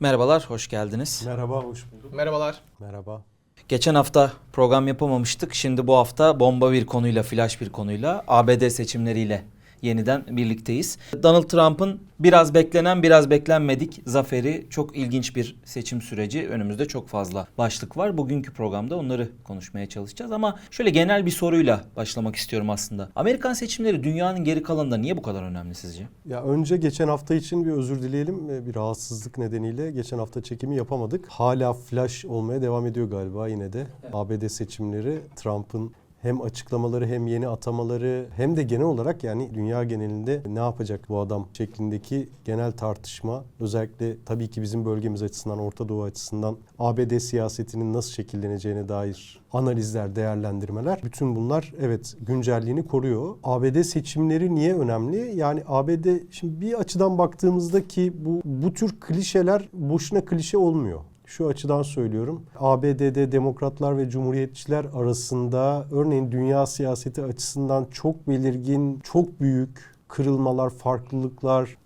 Merhabalar, hoş geldiniz. Merhaba, hoş bulduk. Merhabalar. Merhaba. Geçen hafta program yapamamıştık. Şimdi bu hafta bomba bir konuyla, flash bir konuyla, ABD seçimleriyle yeniden birlikteyiz. Donald Trump'ın biraz beklenen, biraz beklenmedik zaferi çok ilginç bir seçim süreci. Önümüzde çok fazla başlık var. Bugünkü programda onları konuşmaya çalışacağız ama şöyle genel bir soruyla başlamak istiyorum aslında. Amerikan seçimleri dünyanın geri kalanında niye bu kadar önemli sizce? Ya önce geçen hafta için bir özür dileyelim. Ee, Bir rahatsızlık nedeniyle geçen hafta çekimi yapamadık. Hala flash olmaya devam ediyor galiba yine de. ABD seçimleri Trump'ın hem açıklamaları hem yeni atamaları hem de genel olarak yani dünya genelinde ne yapacak bu adam şeklindeki genel tartışma özellikle tabii ki bizim bölgemiz açısından Orta Doğu açısından ABD siyasetinin nasıl şekilleneceğine dair analizler, değerlendirmeler bütün bunlar evet güncelliğini koruyor. ABD seçimleri niye önemli? Yani ABD şimdi bir açıdan baktığımızda ki bu bu tür klişeler boşuna klişe olmuyor. Şu açıdan söylüyorum. ABD'de demokratlar ve cumhuriyetçiler arasında örneğin dünya siyaseti açısından çok belirgin, çok büyük kırılmalar, farklılıklar,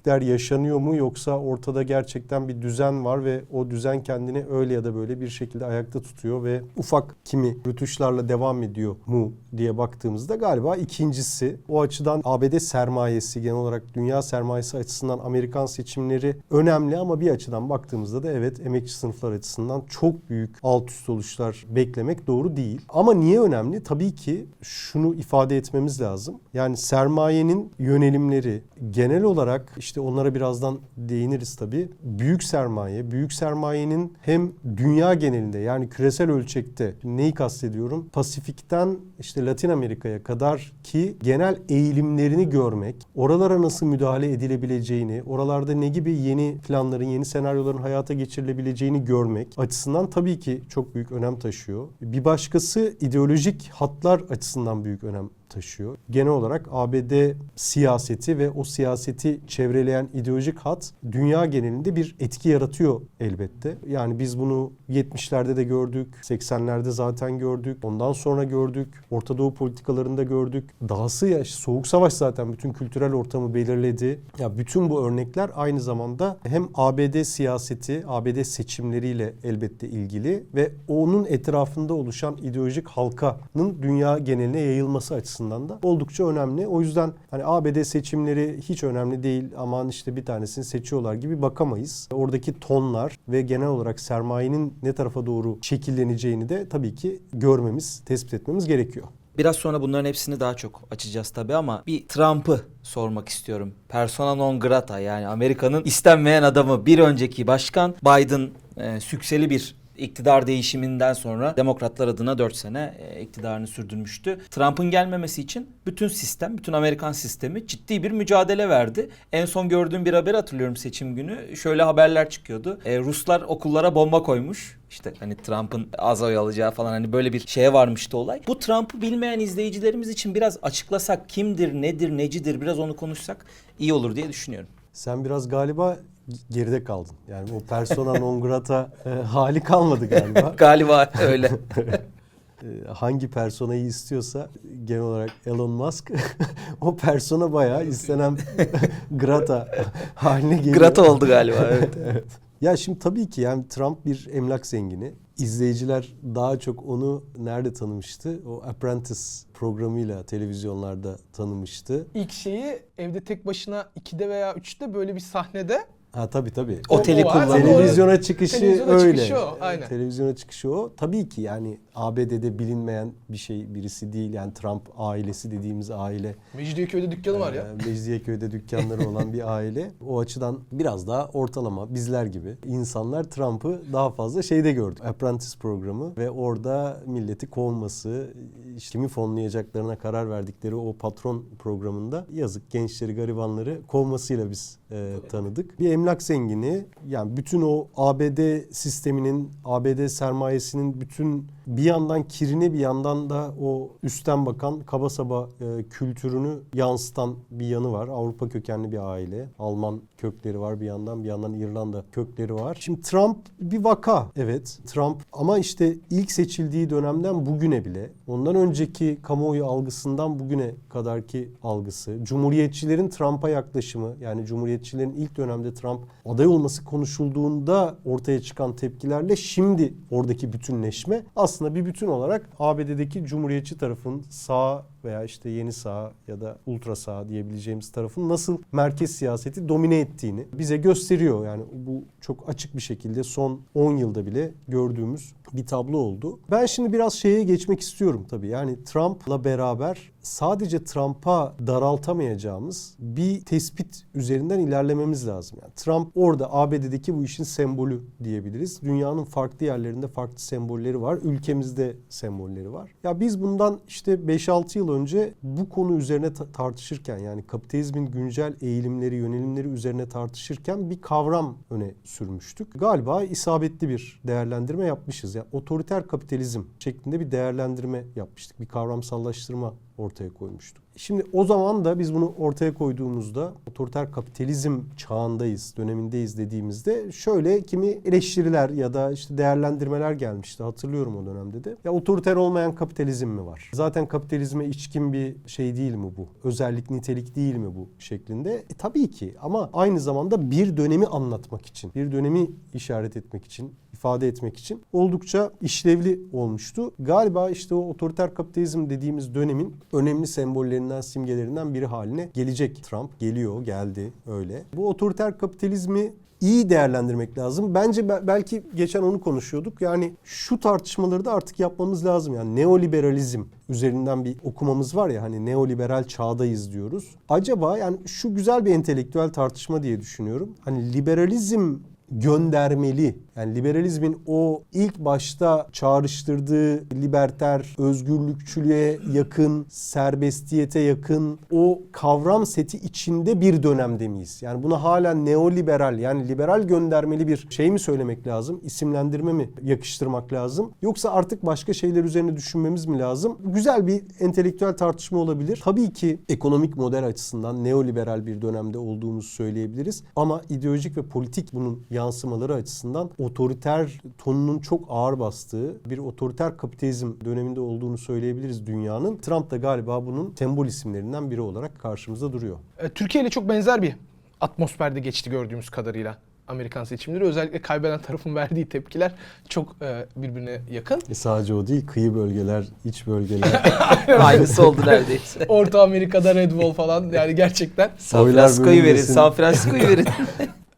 değişiklikler yaşanıyor mu yoksa ortada gerçekten bir düzen var ve o düzen kendini öyle ya da böyle bir şekilde ayakta tutuyor ve ufak kimi rütuşlarla devam ediyor mu diye baktığımızda galiba ikincisi o açıdan ABD sermayesi genel olarak dünya sermayesi açısından Amerikan seçimleri önemli ama bir açıdan baktığımızda da evet emekçi sınıflar açısından çok büyük alt üst oluşlar beklemek doğru değil. Ama niye önemli? Tabii ki şunu ifade etmemiz lazım. Yani sermayenin yönelimleri genel olarak işte onlara birazdan değiniriz tabii. Büyük sermaye, büyük sermayenin hem dünya genelinde yani küresel ölçekte neyi kastediyorum? Pasifik'ten işte Latin Amerika'ya kadar ki genel eğilimlerini görmek, oralara nasıl müdahale edilebileceğini, oralarda ne gibi yeni planların, yeni senaryoların hayata geçirilebileceğini görmek açısından tabii ki çok büyük önem taşıyor. Bir başkası ideolojik hatlar açısından büyük önem taşıyor. Genel olarak ABD siyaseti ve o siyaseti çevreleyen ideolojik hat dünya genelinde bir etki yaratıyor elbette. Yani biz bunu 70'lerde de gördük, 80'lerde zaten gördük, ondan sonra gördük, Orta Doğu politikalarında gördük. Dahası ya Soğuk Savaş zaten bütün kültürel ortamı belirledi. Ya bütün bu örnekler aynı zamanda hem ABD siyaseti, ABD seçimleriyle elbette ilgili ve onun etrafında oluşan ideolojik halkanın dünya geneline yayılması açısından da oldukça önemli. O yüzden hani ABD seçimleri hiç önemli değil aman işte bir tanesini seçiyorlar gibi bakamayız. Oradaki tonlar ve genel olarak sermayenin ne tarafa doğru şekilleneceğini de tabii ki görmemiz, tespit etmemiz gerekiyor. Biraz sonra bunların hepsini daha çok açacağız tabii ama bir Trump'ı sormak istiyorum. Persona non grata yani Amerika'nın istenmeyen adamı bir önceki başkan Biden e, sükseli bir iktidar değişiminden sonra demokratlar adına 4 sene e, iktidarını sürdürmüştü. Trump'ın gelmemesi için bütün sistem, bütün Amerikan sistemi ciddi bir mücadele verdi. En son gördüğüm bir haber hatırlıyorum seçim günü. Şöyle haberler çıkıyordu. E, Ruslar okullara bomba koymuş. İşte hani Trump'ın az oy alacağı falan hani böyle bir şeye varmıştı olay. Bu Trump'ı bilmeyen izleyicilerimiz için biraz açıklasak kimdir, nedir, necidir biraz onu konuşsak iyi olur diye düşünüyorum. Sen biraz galiba geride kaldın. Yani o persona non grata e, hali kalmadı galiba. Galiba öyle. E, hangi personayı istiyorsa genel olarak Elon Musk o persona bayağı istenen grata haline geliyor. Grata oldu galiba evet. evet. Ya şimdi tabii ki yani Trump bir emlak zengini. İzleyiciler daha çok onu nerede tanımıştı? O Apprentice programıyla televizyonlarda tanımıştı. İlk şeyi evde tek başına 2'de veya 3'te böyle bir sahnede Ha tabii tabii. Oteli O- o var. kullanıyor. Televizyona çıkışı Televizyona öyle. çıkışı o, aynen. Televizyona çıkışı o. Tabii ki yani ABD'de bilinmeyen bir şey birisi değil. Yani Trump ailesi dediğimiz aile. Mecidiyeköy'de dükkanı var ya. Ee, Mecidiyeköy'de dükkanları olan bir aile. O açıdan biraz daha ortalama bizler gibi insanlar Trump'ı daha fazla şeyde gördük. Apprentice programı ve orada milleti kovması, işte kimi fonlayacaklarına karar verdikleri o patron programında yazık gençleri, garibanları kovmasıyla biz e, tanıdık. Bir emlak zengini yani bütün o ABD sisteminin, ABD sermayesinin bütün bir yandan kirini bir yandan da o üstten bakan kaba saba e, kültürünü yansıtan bir yanı var. Avrupa kökenli bir aile. Alman kökleri var bir yandan bir yandan İrlanda kökleri var. Şimdi Trump bir vaka evet Trump ama işte ilk seçildiği dönemden bugüne bile ondan önceki kamuoyu algısından bugüne kadarki algısı, Cumhuriyetçilerin Trump'a yaklaşımı yani Cumhuriyetçilerin ilk dönemde Trump aday olması konuşulduğunda ortaya çıkan tepkilerle şimdi oradaki bütünleşme aslında bir bütün olarak ABD'deki Cumhuriyetçi tarafın sağ veya işte yeni sağ ya da ultra sağ diyebileceğimiz tarafın nasıl merkez siyaseti domine ettiğini bize gösteriyor. Yani bu çok açık bir şekilde son 10 yılda bile gördüğümüz bir tablo oldu. Ben şimdi biraz şeye geçmek istiyorum tabii. Yani Trump'la beraber sadece Trump'a daraltamayacağımız bir tespit üzerinden ilerlememiz lazım. Yani Trump orada ABD'deki bu işin sembolü diyebiliriz. Dünyanın farklı yerlerinde farklı sembolleri var. Ülkemizde sembolleri var. Ya biz bundan işte 5-6 yıl önce bu konu üzerine ta- tartışırken yani kapitalizmin güncel eğilimleri, yönelimleri üzerine tartışırken bir kavram öne sürmüştük. Galiba isabetli bir değerlendirme yapmışız. Yani otoriter kapitalizm şeklinde bir değerlendirme yapmıştık. Bir kavramsallaştırma ortaya koymuştuk. Şimdi o zaman da biz bunu ortaya koyduğumuzda otoriter kapitalizm çağındayız, dönemindeyiz dediğimizde şöyle kimi eleştiriler ya da işte değerlendirmeler gelmişti. Hatırlıyorum o dönemde de. Ya otoriter olmayan kapitalizm mi var? Zaten kapitalizme içkin bir şey değil mi bu? Özellik, nitelik değil mi bu şeklinde? E, tabii ki ama aynı zamanda bir dönemi anlatmak için, bir dönemi işaret etmek için ifade etmek için oldukça işlevli olmuştu. Galiba işte o otoriter kapitalizm dediğimiz dönemin önemli sembollerinden, simgelerinden biri haline gelecek Trump. Geliyor, geldi öyle. Bu otoriter kapitalizmi iyi değerlendirmek lazım. Bence be- belki geçen onu konuşuyorduk. Yani şu tartışmaları da artık yapmamız lazım. Yani neoliberalizm üzerinden bir okumamız var ya hani neoliberal çağdayız diyoruz. Acaba yani şu güzel bir entelektüel tartışma diye düşünüyorum. Hani liberalizm göndermeli. Yani liberalizmin o ilk başta çağrıştırdığı liberter, özgürlükçülüğe yakın, serbestiyete yakın o kavram seti içinde bir dönemde miyiz? Yani buna hala neoliberal yani liberal göndermeli bir şey mi söylemek lazım? İsimlendirme mi yakıştırmak lazım? Yoksa artık başka şeyler üzerine düşünmemiz mi lazım? Güzel bir entelektüel tartışma olabilir. Tabii ki ekonomik model açısından neoliberal bir dönemde olduğumuzu söyleyebiliriz. Ama ideolojik ve politik bunun yansımaları açısından otoriter tonunun çok ağır bastığı bir otoriter kapitalizm döneminde olduğunu söyleyebiliriz dünyanın. Trump da galiba bunun sembol isimlerinden biri olarak karşımızda duruyor. E, Türkiye ile çok benzer bir atmosferde geçti gördüğümüz kadarıyla. Amerikan seçimleri özellikle kaybeden tarafın verdiği tepkiler çok e, birbirine yakın. E sadece o değil, kıyı bölgeler, iç bölgeler. Aynısı oldu neredeyse. Orta Amerika'da Red Wall falan yani gerçekten. San Francisco'yu verin. San Francisco'yu verin.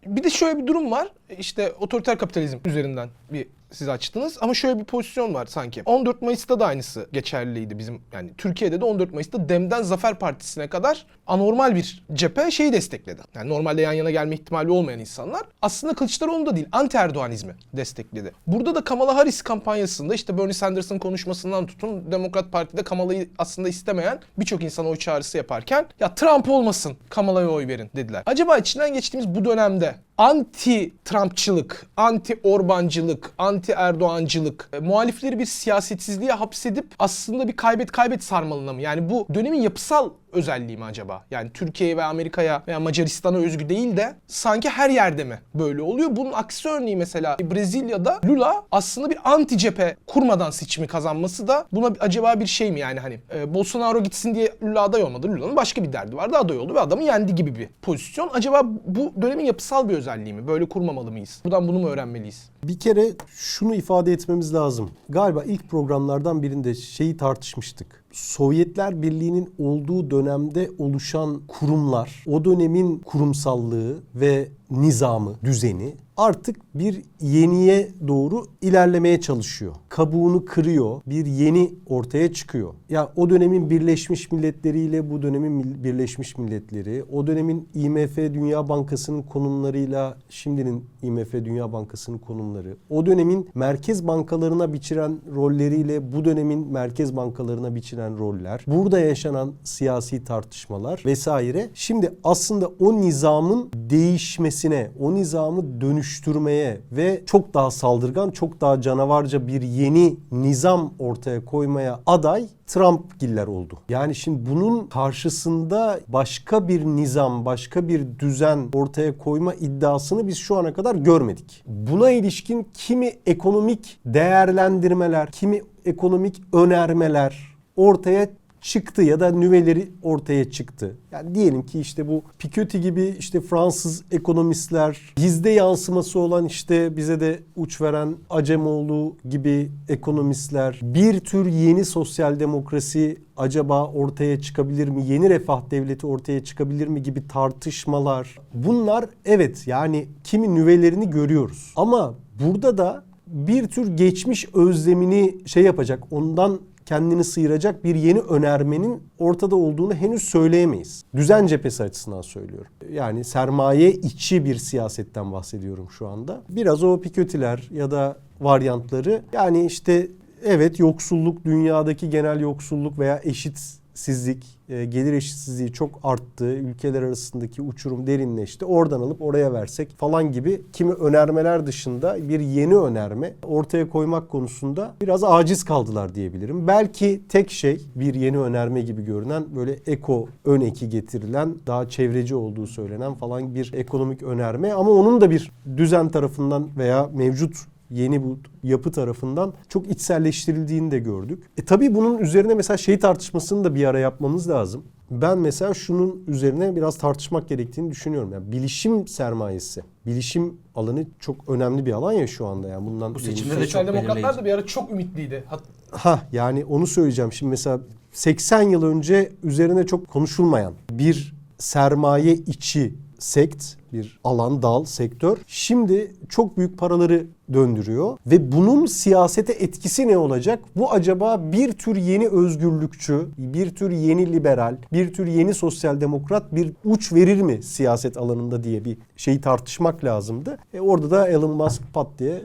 Bir de şöyle bir durum var. İşte otoriter kapitalizm üzerinden bir siz açtınız ama şöyle bir pozisyon var sanki. 14 Mayıs'ta da aynısı geçerliydi bizim yani Türkiye'de de 14 Mayıs'ta Dem'den Zafer Partisi'ne kadar anormal bir cephe şeyi destekledi. Yani normalde yan yana gelme ihtimali olmayan insanlar aslında Kılıçdaroğlu da değil anti Erdoğanizmi destekledi. Burada da Kamala Harris kampanyasında işte Bernie Sanders'ın konuşmasından tutun Demokrat Parti'de Kamala'yı aslında istemeyen birçok insan oy çağrısı yaparken ya Trump olmasın Kamala'ya oy verin dediler. Acaba içinden geçtiğimiz bu dönemde anti Trumpçılık, anti Orbancılık, anti Erdoğancılık e, muhalifleri bir siyasetsizliğe hapsedip aslında bir kaybet kaybet sarmalına mı? Yani bu dönemin yapısal özelliği mi acaba? Yani Türkiye'ye ve Amerika'ya veya Macaristan'a özgü değil de sanki her yerde mi böyle oluyor? Bunun aksi örneği mesela Brezilya'da Lula aslında bir anti cephe kurmadan seçimi kazanması da buna acaba bir şey mi yani hani e, Bolsonaro gitsin diye Lula aday olmadı. Lula'nın başka bir derdi vardı aday oldu ve adamı yendi gibi bir pozisyon. Acaba bu dönemin yapısal bir özelliği mi? Böyle kurmamalı mıyız? Buradan bunu mu öğrenmeliyiz? Bir kere şunu ifade etmemiz lazım. Galiba ilk programlardan birinde şeyi tartışmıştık. Sovyetler Birliği'nin olduğu dönemde oluşan kurumlar, o dönemin kurumsallığı ve nizamı, düzeni artık bir yeniye doğru ilerlemeye çalışıyor. Kabuğunu kırıyor, bir yeni ortaya çıkıyor. Ya o dönemin Birleşmiş Milletleri ile bu dönemin Birleşmiş Milletleri, o dönemin IMF Dünya Bankası'nın konumlarıyla şimdinin IMF Dünya Bankası'nın konumları, o dönemin merkez bankalarına biçilen rolleriyle bu dönemin merkez bankalarına biçilen roller, burada yaşanan siyasi tartışmalar vesaire. Şimdi aslında o nizamın değişmesine, o nizamı dönüştürmeye ve çok daha saldırgan, çok daha canavarca bir yeni nizam ortaya koymaya aday Trump giller oldu. Yani şimdi bunun karşısında başka bir nizam, başka bir düzen ortaya koyma iddiasını biz şu ana kadar görmedik. Buna ilişkin kimi ekonomik değerlendirmeler, kimi ekonomik önermeler ortaya çıktı ya da nüveleri ortaya çıktı. Yani diyelim ki işte bu Piketty gibi işte Fransız ekonomistler, bizde yansıması olan işte bize de uç veren Acemoğlu gibi ekonomistler, bir tür yeni sosyal demokrasi acaba ortaya çıkabilir mi? Yeni refah devleti ortaya çıkabilir mi gibi tartışmalar. Bunlar evet yani kimi nüvelerini görüyoruz. Ama burada da bir tür geçmiş özlemini şey yapacak, ondan kendini sıyıracak bir yeni önermenin ortada olduğunu henüz söyleyemeyiz. Düzen cephesi açısından söylüyorum. Yani sermaye içi bir siyasetten bahsediyorum şu anda. Biraz o Piketty'ler ya da varyantları yani işte evet yoksulluk dünyadaki genel yoksulluk veya eşitsizlik, e, gelir eşitsizliği çok arttı. Ülkeler arasındaki uçurum derinleşti. Oradan alıp oraya versek falan gibi kimi önermeler dışında bir yeni önerme ortaya koymak konusunda biraz aciz kaldılar diyebilirim. Belki tek şey bir yeni önerme gibi görünen böyle eko ön eki getirilen daha çevreci olduğu söylenen falan bir ekonomik önerme ama onun da bir düzen tarafından veya mevcut yeni bu yapı tarafından çok içselleştirildiğini de gördük. E tabii bunun üzerine mesela şey tartışmasını da bir ara yapmamız lazım. Ben mesela şunun üzerine biraz tartışmak gerektiğini düşünüyorum. Yani bilişim sermayesi, bilişim alanı çok önemli bir alan ya şu anda. Yani bundan Bu seçimde de yeni- çok demokratlar da bir ara çok ümitliydi. Hat- Ha yani onu söyleyeceğim. Şimdi mesela 80 yıl önce üzerine çok konuşulmayan bir sermaye içi sekt, bir alan, dal, sektör şimdi çok büyük paraları döndürüyor ve bunun siyasete etkisi ne olacak? Bu acaba bir tür yeni özgürlükçü, bir tür yeni liberal, bir tür yeni sosyal demokrat bir uç verir mi siyaset alanında diye bir şeyi tartışmak lazımdı. E orada da Elon Musk pat diye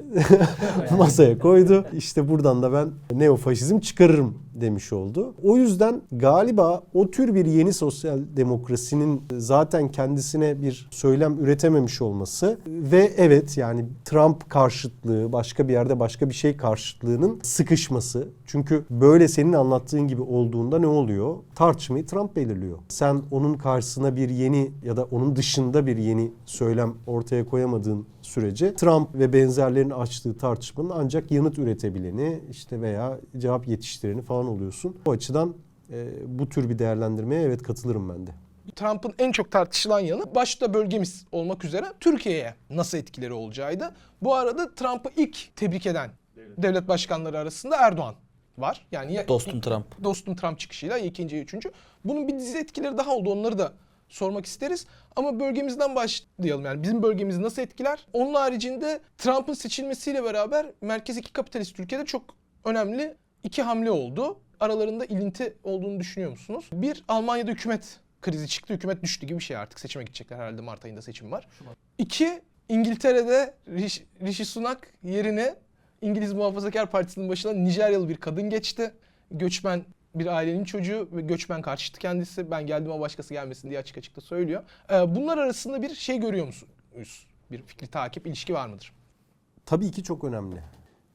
masaya koydu. İşte buradan da ben neofaşizm çıkarırım demiş oldu. O yüzden galiba o tür bir yeni sosyal demokrasinin zaten kendisine bir söylem üretememiş olması ve evet yani Trump karşıtlığı, başka bir yerde başka bir şey karşıtlığının sıkışması. Çünkü böyle senin anlattığın gibi olduğunda ne oluyor? Tartışmayı Trump belirliyor. Sen onun karşısına bir yeni ya da onun dışında bir yeni söylem ortaya koyamadığın sürece Trump ve benzerlerinin açtığı tartışmanın ancak yanıt üretebileni işte veya cevap yetiştireni falan oluyorsun. O açıdan e, bu tür bir değerlendirmeye evet katılırım ben de. Trump'ın en çok tartışılan yanı başta bölgemiz olmak üzere Türkiye'ye nasıl etkileri olacağıydı. Bu arada Trump'ı ilk tebrik eden devlet başkanları arasında Erdoğan var. Yani ya, Dostum Trump. dostum Trump çıkışıyla ikinci üçüncü. Bunun bir dizi etkileri daha oldu. Onları da sormak isteriz. Ama bölgemizden başlayalım. Yani bizim bölgemizi nasıl etkiler? Onun haricinde Trump'ın seçilmesiyle beraber merkez iki kapitalist Türkiye'de çok önemli iki hamle oldu. Aralarında ilinti olduğunu düşünüyor musunuz? Bir, Almanya'da hükümet krizi çıktı. Hükümet düştü gibi bir şey artık. Seçime gidecekler herhalde. Mart ayında seçim var. İki, İngiltere'de Rishi, Rishi Sunak yerine İngiliz Muhafazakar Partisi'nin başına Nijeryalı bir kadın geçti. Göçmen bir ailenin çocuğu ve göçmen karşıtı kendisi. Ben geldim ama başkası gelmesin diye açık açık da söylüyor. Ee, bunlar arasında bir şey görüyor musunuz? Bir fikri takip, ilişki var mıdır? Tabii ki çok önemli.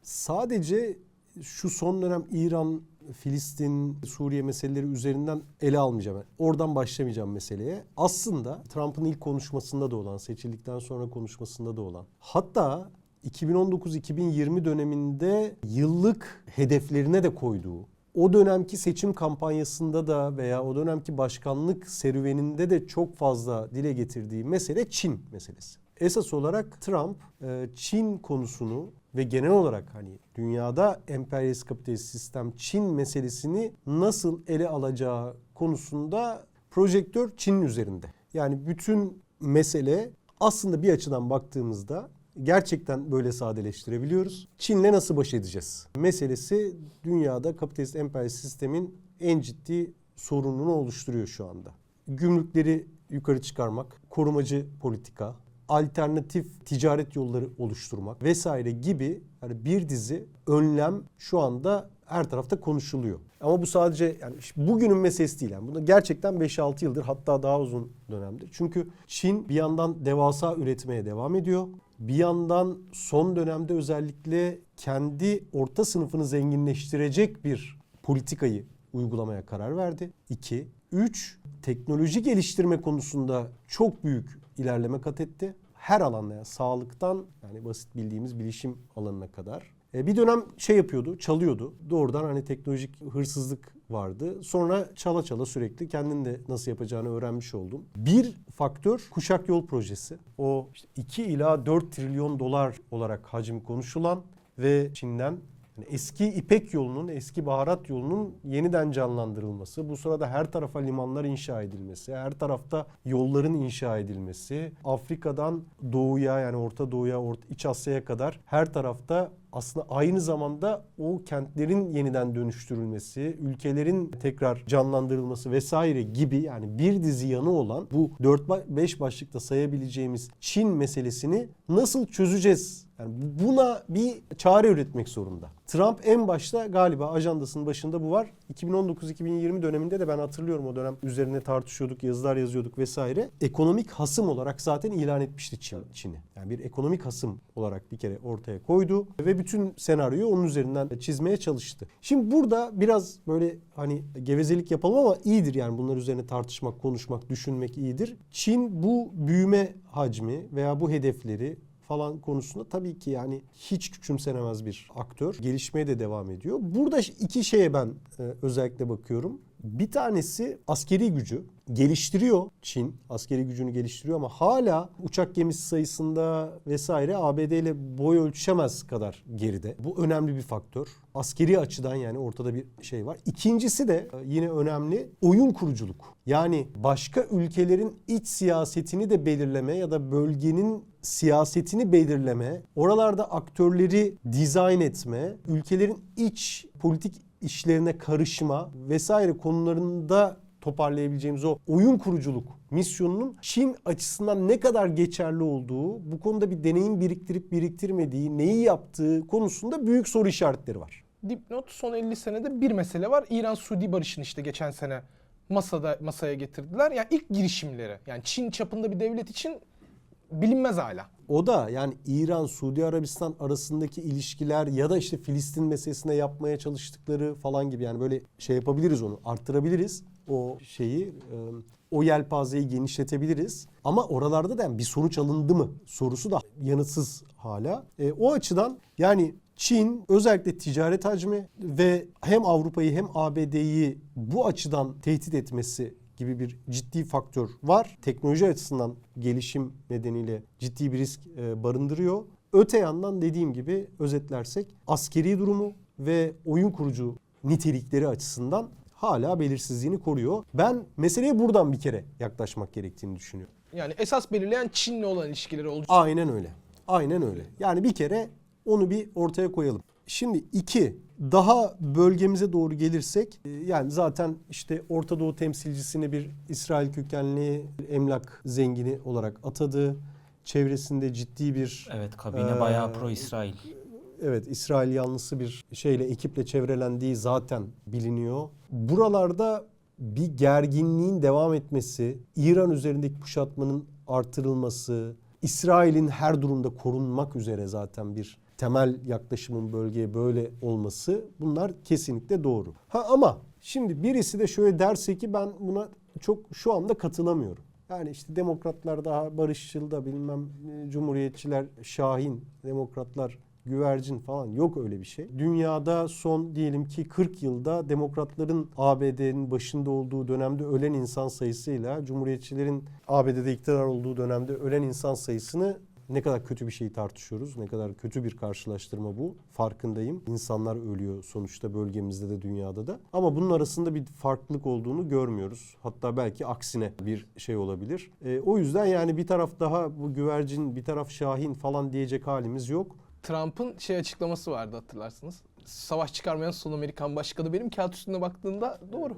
Sadece şu son dönem İran, Filistin, Suriye meseleleri üzerinden ele almayacağım. Oradan başlamayacağım meseleye. Aslında Trump'ın ilk konuşmasında da olan, seçildikten sonra konuşmasında da olan. Hatta 2019-2020 döneminde yıllık hedeflerine de koyduğu, o dönemki seçim kampanyasında da veya o dönemki başkanlık serüveninde de çok fazla dile getirdiği mesele Çin meselesi. Esas olarak Trump e, Çin konusunu ve genel olarak hani dünyada emperyalist kapitalist sistem Çin meselesini nasıl ele alacağı konusunda projektör Çin'in üzerinde. Yani bütün mesele aslında bir açıdan baktığımızda gerçekten böyle sadeleştirebiliyoruz. Çin'le nasıl baş edeceğiz? Meselesi dünyada kapitalist emperyalist sistemin en ciddi sorununu oluşturuyor şu anda. Gümrükleri yukarı çıkarmak, korumacı politika, alternatif ticaret yolları oluşturmak vesaire gibi yani bir dizi önlem şu anda her tarafta konuşuluyor. Ama bu sadece yani bugünün meselesi değil. Yani bunu gerçekten 5-6 yıldır hatta daha uzun dönemdir. Çünkü Çin bir yandan devasa üretmeye devam ediyor. Bir yandan son dönemde özellikle kendi orta sınıfını zenginleştirecek bir politikayı uygulamaya karar verdi. 2. 3. Teknoloji geliştirme konusunda çok büyük ilerleme kat etti. Her alanda yani sağlıktan yani basit bildiğimiz bilişim alanına kadar. E, bir dönem şey yapıyordu, çalıyordu. Doğrudan hani teknolojik hırsızlık vardı. Sonra çala çala sürekli kendin de nasıl yapacağını öğrenmiş oldum. Bir faktör kuşak yol projesi. O işte 2 ila 4 trilyon dolar olarak hacmi konuşulan ve Çin'den yani eski İpek yolunun, eski baharat yolunun yeniden canlandırılması, bu sırada her tarafa limanlar inşa edilmesi, her tarafta yolların inşa edilmesi, Afrika'dan doğuya yani Orta Doğu'ya, Orta, İç Asya'ya kadar her tarafta aslında aynı zamanda o kentlerin yeniden dönüştürülmesi, ülkelerin tekrar canlandırılması vesaire gibi yani bir dizi yanı olan bu 4-5 başlıkta sayabileceğimiz Çin meselesini nasıl çözeceğiz? Yani buna bir çare üretmek zorunda. Trump en başta galiba ajandasının başında bu var. 2019-2020 döneminde de ben hatırlıyorum o dönem üzerine tartışıyorduk, yazılar yazıyorduk vesaire. Ekonomik hasım olarak zaten ilan etmişti Çin, Çin'i. Yani bir ekonomik hasım olarak bir kere ortaya koydu ve bütün senaryoyu onun üzerinden çizmeye çalıştı. Şimdi burada biraz böyle hani gevezelik yapalım ama iyidir yani bunlar üzerine tartışmak, konuşmak, düşünmek iyidir. Çin bu büyüme hacmi veya bu hedefleri falan konusunda tabii ki yani hiç küçümsenemez bir aktör. Gelişmeye de devam ediyor. Burada iki şeye ben e, özellikle bakıyorum. Bir tanesi askeri gücü geliştiriyor Çin askeri gücünü geliştiriyor ama hala uçak gemisi sayısında vesaire ABD ile boy ölçüşemez kadar geride. Bu önemli bir faktör. Askeri açıdan yani ortada bir şey var. İkincisi de e, yine önemli oyun kuruculuk. Yani başka ülkelerin iç siyasetini de belirleme ya da bölgenin siyasetini belirleme, oralarda aktörleri dizayn etme, ülkelerin iç politik işlerine karışma vesaire konularında toparlayabileceğimiz o oyun kuruculuk misyonunun Çin açısından ne kadar geçerli olduğu, bu konuda bir deneyim biriktirip biriktirmediği, neyi yaptığı konusunda büyük soru işaretleri var. Dipnot son 50 senede bir mesele var. İran-Suudi barışını işte geçen sene masada masaya getirdiler. Yani ilk girişimleri. Yani Çin çapında bir devlet için bilinmez hala. O da yani İran, Suudi Arabistan arasındaki ilişkiler ya da işte Filistin meselesine yapmaya çalıştıkları falan gibi yani böyle şey yapabiliriz onu arttırabiliriz o şeyi e, o yelpazeyi genişletebiliriz. Ama oralarda da yani bir sonuç alındı mı sorusu da yanıtsız hala. E, o açıdan yani Çin özellikle ticaret hacmi ve hem Avrupa'yı hem ABD'yi bu açıdan tehdit etmesi gibi bir ciddi faktör var. Teknoloji açısından gelişim nedeniyle ciddi bir risk e, barındırıyor. Öte yandan dediğim gibi özetlersek askeri durumu ve oyun kurucu nitelikleri açısından hala belirsizliğini koruyor. Ben meseleye buradan bir kere yaklaşmak gerektiğini düşünüyorum. Yani esas belirleyen Çin'le olan ilişkileri olacak. Aynen öyle. Aynen öyle. Yani bir kere onu bir ortaya koyalım. Şimdi iki, daha bölgemize doğru gelirsek e, yani zaten işte Orta Doğu temsilcisini bir İsrail kökenli emlak zengini olarak atadı. Çevresinde ciddi bir Evet kabine Ee, bayağı pro İsrail. evet İsrail yanlısı bir şeyle ekiple çevrelendiği zaten biliniyor. Buralarda bir gerginliğin devam etmesi, İran üzerindeki kuşatmanın artırılması, İsrail'in her durumda korunmak üzere zaten bir temel yaklaşımın bölgeye böyle olması bunlar kesinlikle doğru. Ha ama şimdi birisi de şöyle derse ki ben buna çok şu anda katılamıyorum. Yani işte demokratlar daha barışçıl da bilmem e, cumhuriyetçiler şahin, demokratlar güvercin falan yok öyle bir şey. Dünyada son diyelim ki 40 yılda demokratların ABD'nin başında olduğu dönemde ölen insan sayısıyla cumhuriyetçilerin ABD'de iktidar olduğu dönemde ölen insan sayısını ne kadar kötü bir şeyi tartışıyoruz. Ne kadar kötü bir karşılaştırma bu. Farkındayım. İnsanlar ölüyor sonuçta bölgemizde de dünyada da. Ama bunun arasında bir farklılık olduğunu görmüyoruz. Hatta belki aksine bir şey olabilir. E, o yüzden yani bir taraf daha bu güvercin, bir taraf şahin falan diyecek halimiz yok. Trump'ın şey açıklaması vardı hatırlarsınız. Savaş çıkarmayan son Amerikan başkanı benim kağıt üstünde baktığında doğru.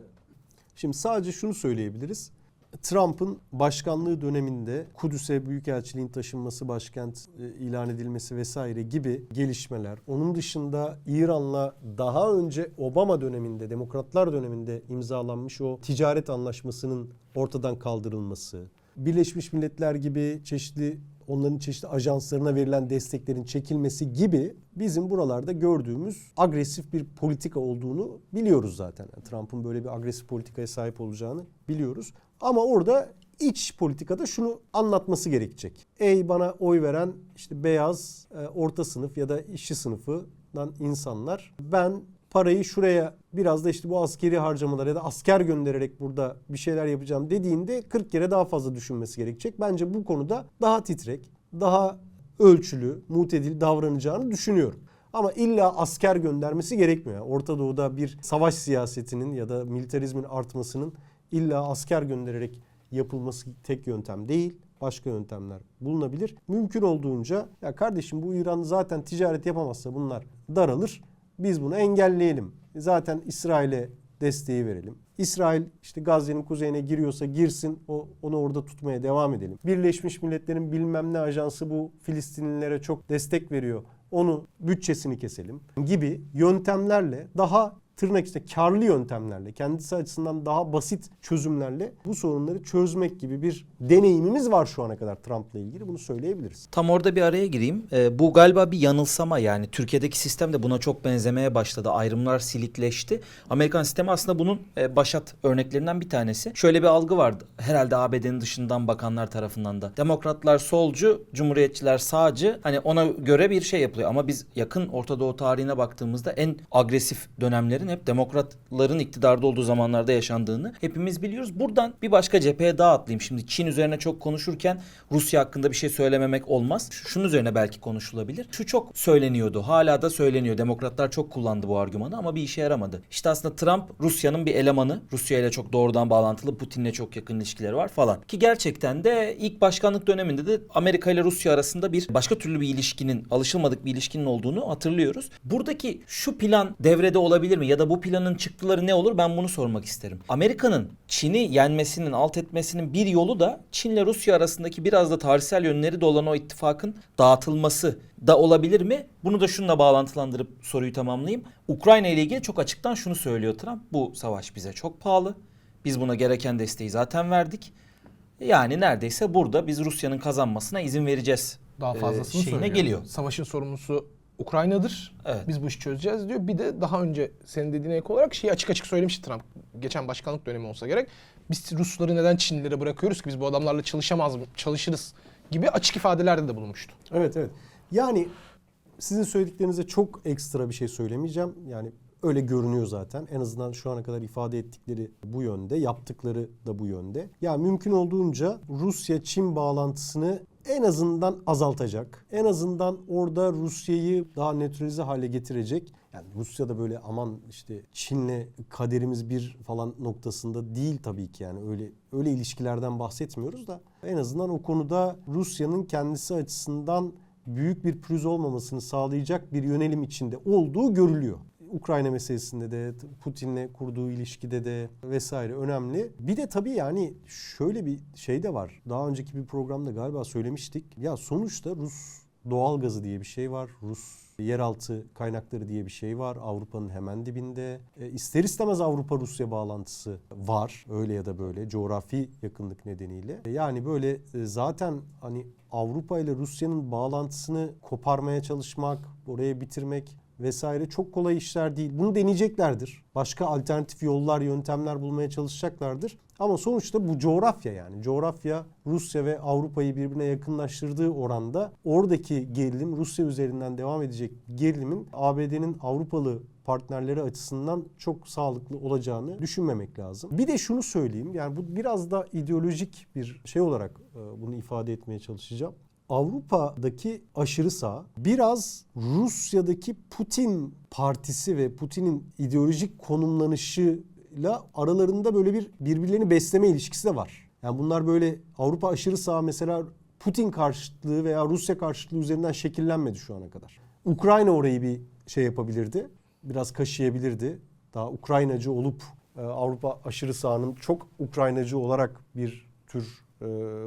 Şimdi sadece şunu söyleyebiliriz. Trump'ın başkanlığı döneminde Kudüs'e büyükelçiliğin taşınması, başkent e, ilan edilmesi vesaire gibi gelişmeler. Onun dışında İran'la daha önce Obama döneminde, Demokratlar döneminde imzalanmış o ticaret anlaşmasının ortadan kaldırılması, Birleşmiş Milletler gibi çeşitli onların çeşitli ajanslarına verilen desteklerin çekilmesi gibi bizim buralarda gördüğümüz agresif bir politika olduğunu biliyoruz zaten. Yani Trump'ın böyle bir agresif politikaya sahip olacağını biliyoruz. Ama orada iç politikada şunu anlatması gerekecek. Ey bana oy veren işte beyaz e, orta sınıf ya da işçi sınıfı Amerika'dan insanlar ben parayı şuraya biraz da işte bu askeri harcamalar ya da asker göndererek burada bir şeyler yapacağım dediğinde 40 kere daha fazla düşünmesi gerekecek. Bence bu konuda daha titrek, daha ölçülü, mutedil davranacağını düşünüyorum. Ama illa asker göndermesi gerekmiyor. Orta Doğu'da bir savaş siyasetinin ya da militarizmin artmasının illa asker göndererek yapılması tek yöntem değil. Başka yöntemler bulunabilir. Mümkün olduğunca ya kardeşim bu İran zaten ticaret yapamazsa bunlar daralır. Biz bunu engelleyelim. Zaten İsrail'e desteği verelim. İsrail işte Gazze'nin kuzeyine giriyorsa girsin. O, onu orada tutmaya devam edelim. Birleşmiş Milletler'in bilmem ne ajansı bu Filistinlilere çok destek veriyor. Onu bütçesini keselim gibi yöntemlerle daha tırnak içinde karlı yöntemlerle, kendisi açısından daha basit çözümlerle bu sorunları çözmek gibi bir deneyimimiz var şu ana kadar Trump'la ilgili. Bunu söyleyebiliriz. Tam orada bir araya gireyim. Ee, bu galiba bir yanılsama yani. Türkiye'deki sistem de buna çok benzemeye başladı. Ayrımlar silikleşti. Amerikan sistemi aslında bunun e, başat örneklerinden bir tanesi. Şöyle bir algı vardı. Herhalde ABD'nin dışından bakanlar tarafından da. Demokratlar solcu, cumhuriyetçiler sağcı. Hani ona göre bir şey yapılıyor. Ama biz yakın Orta Doğu tarihine baktığımızda en agresif dönemlerin hep demokratların iktidarda olduğu zamanlarda yaşandığını hepimiz biliyoruz. Buradan bir başka cepheye daha atlayayım. Şimdi Çin üzerine çok konuşurken Rusya hakkında bir şey söylememek olmaz. Şu- Şunun üzerine belki konuşulabilir. Şu çok söyleniyordu. Hala da söyleniyor. Demokratlar çok kullandı bu argümanı ama bir işe yaramadı. İşte aslında Trump Rusya'nın bir elemanı. Rusya ile çok doğrudan bağlantılı. Putin'le çok yakın ilişkileri var falan. Ki gerçekten de ilk başkanlık döneminde de Amerika ile Rusya arasında bir başka türlü bir ilişkinin, alışılmadık bir ilişkinin olduğunu hatırlıyoruz. Buradaki şu plan devrede olabilir mi? Ya da bu planın çıktıları ne olur? Ben bunu sormak isterim. Amerika'nın Çin'i yenmesinin, alt etmesinin bir yolu da Çin'le Rusya arasındaki biraz da tarihsel yönleri de olan o ittifakın dağıtılması da olabilir mi? Bunu da şununla bağlantılandırıp soruyu tamamlayayım. Ukrayna ile ilgili çok açıktan şunu söylüyor Trump. Bu savaş bize çok pahalı. Biz buna gereken desteği zaten verdik. Yani neredeyse burada biz Rusya'nın kazanmasına izin vereceğiz. Daha e, fazlasını şeyine söylüyor. geliyor. Savaşın sorumlusu Ukrayna'dır. Evet. Biz bu işi çözeceğiz diyor. Bir de daha önce senin dediğine ek olarak şeyi açık açık söylemişti Trump. Geçen başkanlık dönemi olsa gerek. Biz Rusları neden Çinlilere bırakıyoruz ki biz bu adamlarla çalışamaz mı? Çalışırız gibi açık ifadelerde de bulunmuştu. Evet evet. Yani sizin söylediklerinize çok ekstra bir şey söylemeyeceğim. Yani öyle görünüyor zaten. En azından şu ana kadar ifade ettikleri bu yönde, yaptıkları da bu yönde. Ya mümkün olduğunca Rusya-Çin bağlantısını en azından azaltacak. En azından orada Rusya'yı daha nötralize hale getirecek. Yani Rusya da böyle aman işte Çin'le kaderimiz bir falan noktasında değil tabii ki yani öyle öyle ilişkilerden bahsetmiyoruz da en azından o konuda Rusya'nın kendisi açısından büyük bir pürüz olmamasını sağlayacak bir yönelim içinde olduğu görülüyor. Ukrayna meselesinde de Putin'le kurduğu ilişkide de vesaire önemli. Bir de tabii yani şöyle bir şey de var. Daha önceki bir programda galiba söylemiştik. Ya sonuçta Rus doğalgazı diye bir şey var. Rus yeraltı kaynakları diye bir şey var. Avrupa'nın hemen dibinde. E, ister istemez Avrupa-Rusya bağlantısı var. Öyle ya da böyle coğrafi yakınlık nedeniyle. E, yani böyle e, zaten hani Avrupa ile Rusya'nın bağlantısını koparmaya çalışmak, oraya bitirmek vesaire çok kolay işler değil. Bunu deneyeceklerdir. Başka alternatif yollar, yöntemler bulmaya çalışacaklardır. Ama sonuçta bu coğrafya yani. Coğrafya Rusya ve Avrupa'yı birbirine yakınlaştırdığı oranda oradaki gerilim Rusya üzerinden devam edecek gerilimin ABD'nin Avrupalı partnerleri açısından çok sağlıklı olacağını düşünmemek lazım. Bir de şunu söyleyeyim. Yani bu biraz da ideolojik bir şey olarak e, bunu ifade etmeye çalışacağım. Avrupa'daki aşırı sağ biraz Rusya'daki Putin partisi ve Putin'in ideolojik konumlanışıyla aralarında böyle bir birbirlerini besleme ilişkisi de var. Yani bunlar böyle Avrupa aşırı sağ mesela Putin karşıtlığı veya Rusya karşıtlığı üzerinden şekillenmedi şu ana kadar. Ukrayna orayı bir şey yapabilirdi. Biraz kaşıyabilirdi. Daha Ukraynacı olup e, Avrupa aşırı sağının çok Ukraynacı olarak bir tür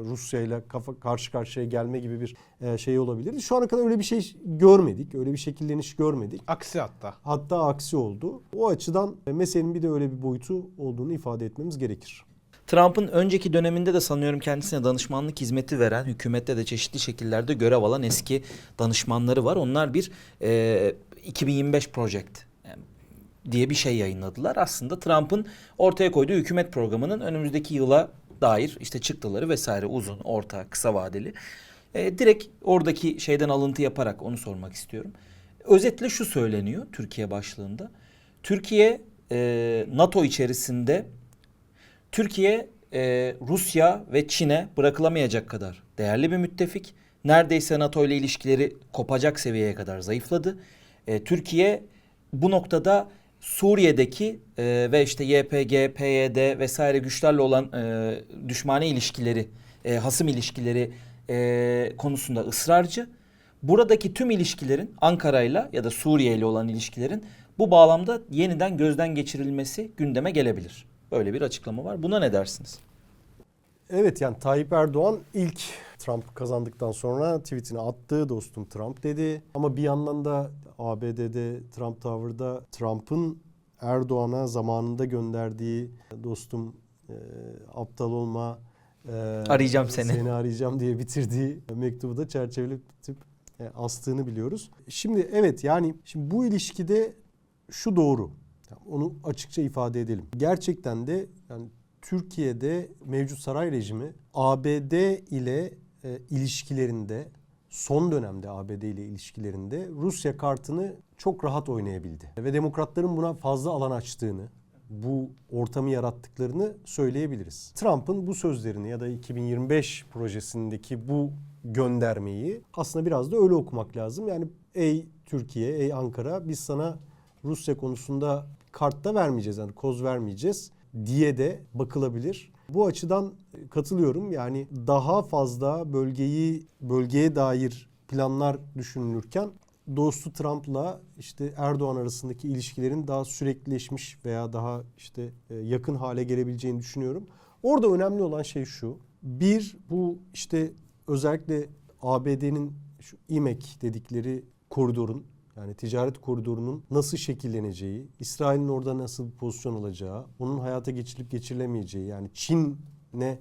Rusya ile kafa karşı karşıya gelme gibi bir e, şey olabilirdi. Şu ana kadar öyle bir şey görmedik. Öyle bir şekilleniş görmedik. Aksi hatta. Hatta aksi oldu. O açıdan e, meselenin bir de öyle bir boyutu olduğunu ifade etmemiz gerekir. Trump'ın önceki döneminde de sanıyorum kendisine danışmanlık hizmeti veren, hükümette de çeşitli şekillerde görev alan eski danışmanları var. Onlar bir e, 2025 Project diye bir şey yayınladılar. Aslında Trump'ın ortaya koyduğu hükümet programının önümüzdeki yıla dair işte çıktıları vesaire uzun, orta, kısa vadeli. E, direkt oradaki şeyden alıntı yaparak onu sormak istiyorum. özetle şu söyleniyor Türkiye başlığında. Türkiye e, NATO içerisinde Türkiye e, Rusya ve Çin'e bırakılamayacak kadar değerli bir müttefik. Neredeyse NATO ile ilişkileri kopacak seviyeye kadar zayıfladı. E, Türkiye bu noktada Suriye'deki e, ve işte YPG, PYD vesaire güçlerle olan e, düşmani ilişkileri, e, hasım ilişkileri e, konusunda ısrarcı. Buradaki tüm ilişkilerin Ankara'yla ya da Suriye ile olan ilişkilerin bu bağlamda yeniden gözden geçirilmesi gündeme gelebilir. Böyle bir açıklama var. Buna ne dersiniz? Evet yani Tayyip Erdoğan ilk Trump kazandıktan sonra tweetini attı. Dostum Trump dedi. Ama bir yandan da ABD'de Trump Tower'da Trump'ın Erdoğan'a zamanında gönderdiği dostum e, aptal olma e, Arayacağım seni." Seni arayacağım diye bitirdiği mektubu da çerçeveletip e, astığını biliyoruz. Şimdi evet yani şimdi bu ilişkide şu doğru. Onu açıkça ifade edelim. Gerçekten de yani Türkiye'de mevcut saray rejimi ABD ile e, ilişkilerinde son dönemde ABD ile ilişkilerinde Rusya kartını çok rahat oynayabildi. Ve demokratların buna fazla alan açtığını, bu ortamı yarattıklarını söyleyebiliriz. Trump'ın bu sözlerini ya da 2025 projesindeki bu göndermeyi aslında biraz da öyle okumak lazım. Yani ey Türkiye, ey Ankara biz sana Rusya konusunda kart da vermeyeceğiz yani koz vermeyeceğiz diye de bakılabilir. Bu açıdan katılıyorum. Yani daha fazla bölgeyi bölgeye dair planlar düşünülürken dostu Trump'la işte Erdoğan arasındaki ilişkilerin daha süreklileşmiş veya daha işte e, yakın hale gelebileceğini düşünüyorum. Orada önemli olan şey şu. Bir bu işte özellikle ABD'nin şu İMEK dedikleri koridorun yani ticaret koridorunun nasıl şekilleneceği, İsrail'in orada nasıl bir pozisyon alacağı, onun hayata geçirilip geçirilemeyeceği yani Çin'le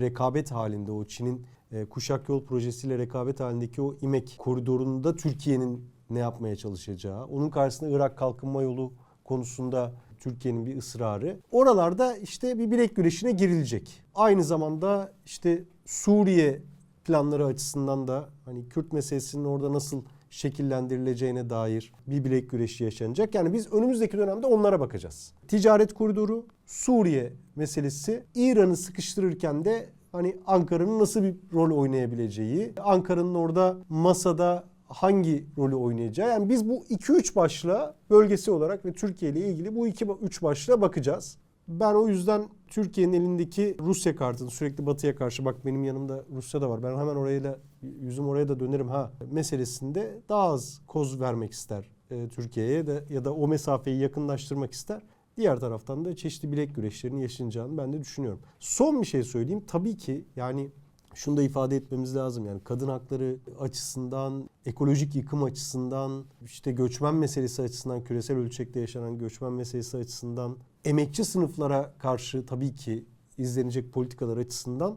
rekabet halinde o Çin'in e, kuşak yol projesiyle rekabet halindeki o İMEK koridorunda Türkiye'nin ne yapmaya çalışacağı, onun karşısında Irak kalkınma yolu konusunda Türkiye'nin bir ısrarı. Oralarda işte bir bilek güreşine girilecek. Aynı zamanda işte Suriye planları açısından da hani Kürt meselesinin orada nasıl şekillendirileceğine dair bir bilek güreşi yaşanacak. Yani biz önümüzdeki dönemde onlara bakacağız. Ticaret koridoru, Suriye meselesi, İran'ı sıkıştırırken de hani Ankara'nın nasıl bir rol oynayabileceği, Ankara'nın orada masada hangi rolü oynayacağı. Yani biz bu 2-3 başlığa bölgesi olarak ve Türkiye ile ilgili bu 2-3 başlığa bakacağız. Ben o yüzden Türkiye'nin elindeki Rusya kartını sürekli batıya karşı bak benim yanımda Rusya da var. Ben hemen orayla yüzüm oraya da dönerim ha meselesinde daha az koz vermek ister e, Türkiye'ye de ya da o mesafeyi yakınlaştırmak ister. Diğer taraftan da çeşitli bilek güreşlerinin yaşanacağını ben de düşünüyorum. Son bir şey söyleyeyim. Tabii ki yani şunu da ifade etmemiz lazım. Yani kadın hakları açısından, ekolojik yıkım açısından, işte göçmen meselesi açısından, küresel ölçekte yaşanan göçmen meselesi açısından, emekçi sınıflara karşı tabii ki izlenecek politikalar açısından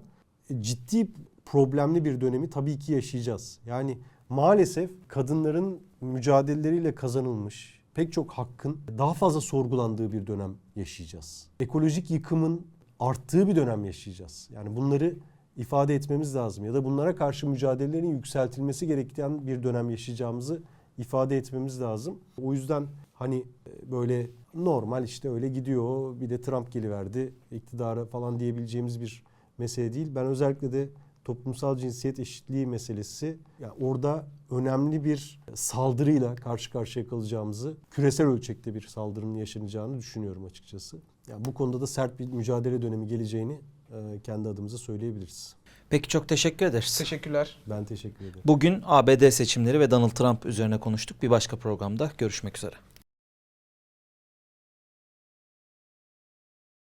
ciddi problemli bir dönemi tabii ki yaşayacağız. Yani maalesef kadınların mücadeleleriyle kazanılmış pek çok hakkın daha fazla sorgulandığı bir dönem yaşayacağız. Ekolojik yıkımın arttığı bir dönem yaşayacağız. Yani bunları ifade etmemiz lazım ya da bunlara karşı mücadelelerin yükseltilmesi gereken bir dönem yaşayacağımızı ifade etmemiz lazım. O yüzden hani böyle normal işte öyle gidiyor bir de Trump geliverdi iktidara falan diyebileceğimiz bir mesele değil. Ben özellikle de toplumsal cinsiyet eşitliği meselesi yani orada önemli bir saldırıyla karşı karşıya kalacağımızı, küresel ölçekte bir saldırının yaşanacağını düşünüyorum açıkçası. Yani bu konuda da sert bir mücadele dönemi geleceğini e, kendi adımıza söyleyebiliriz. Peki çok teşekkür ederiz. Teşekkürler. Ben teşekkür ederim. Bugün ABD seçimleri ve Donald Trump üzerine konuştuk. Bir başka programda görüşmek üzere.